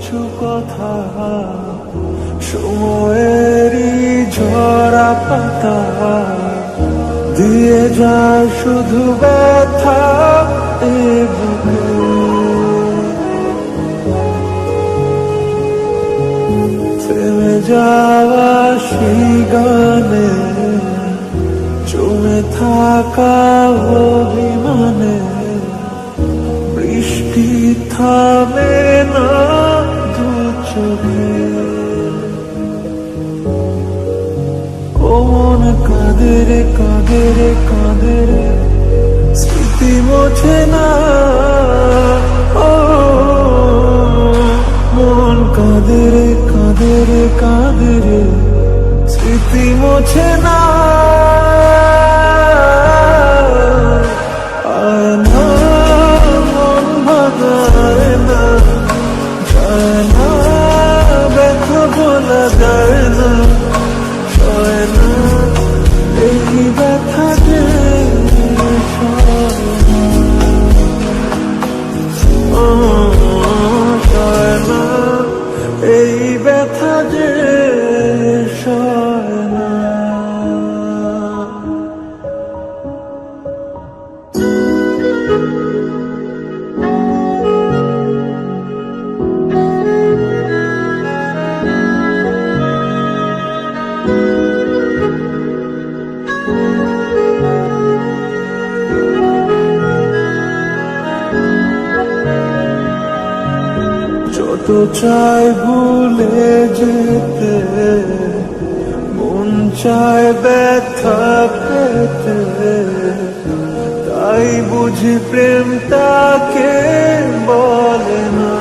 কিছু কথা, সময়েরই ঝরা পাতা, দিয়ে যায় শুধু ব্যথা থেমে যাওয়া সেই গানে, জমে থাকা অভিমানে, বৃষ্টি থামে না কাঁদে রে কাঁদে রে কাঁদে স্মৃতি মোছে না। ও, মন কাঁদে রে কাঁদে রে কাঁদে রে স্মৃতি মোছে না। যায় না। যত চাই ভুলে যেতে। মন চায় ব্যথা পেতে। তাই বুঝি প্রেম তাকে বলে না।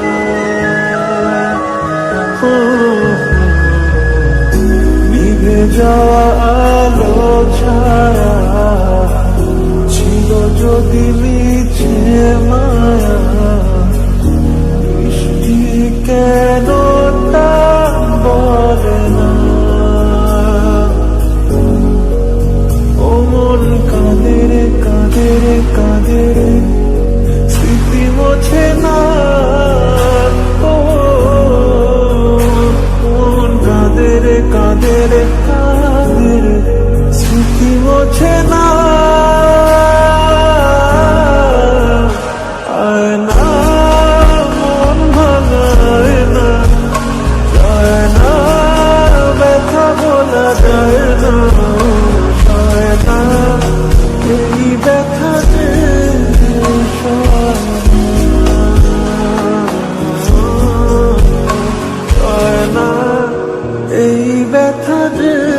নিভে যাওয়া আলো ছায়া ছিল যদি ব্যথা যে